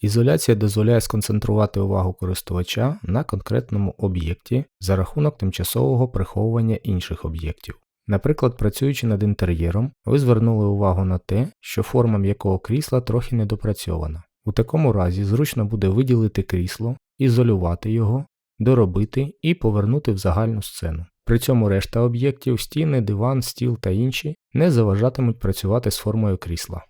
Ізоляція дозволяє сконцентрувати увагу користувача на конкретному об'єкті за рахунок тимчасового приховування інших об'єктів. Наприклад, працюючи над інтер'єром, ви звернули увагу на те, що форма м'якого крісла трохи недопрацьована. У такому разі зручно буде виділити крісло, ізолювати його, доробити і повернути в загальну сцену. При цьому решта об'єктів, стіни, диван, стіл та інші не заважатимуть працювати з формою крісла.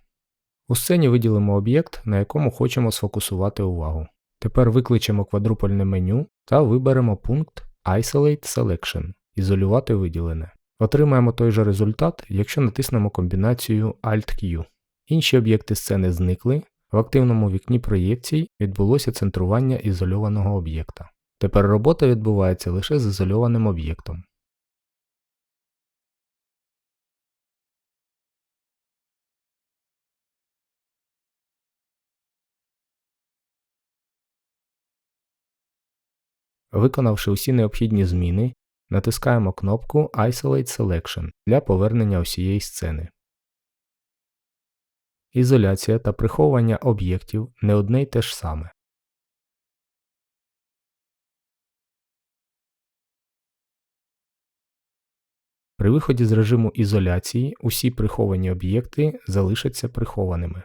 У сцені виділимо об'єкт, на якому хочемо сфокусувати увагу. Тепер викличемо квадрупольне меню та виберемо пункт Isolate Selection ізолювати виділене. Отримаємо той же результат, якщо натиснемо комбінацію Alt-Q. Інші об'єкти сцени зникли, в активному вікні проєкцій відбулося центрування ізольованого об'єкта. Тепер робота відбувається лише з ізольованим об'єктом. Виконавши усі необхідні зміни, натискаємо кнопку Isolate Selection для повернення усієї сцени. Ізоляція та приховування об'єктів не одне й те ж саме. При виході з режиму ізоляції усі приховані об'єкти залишаться прихованими.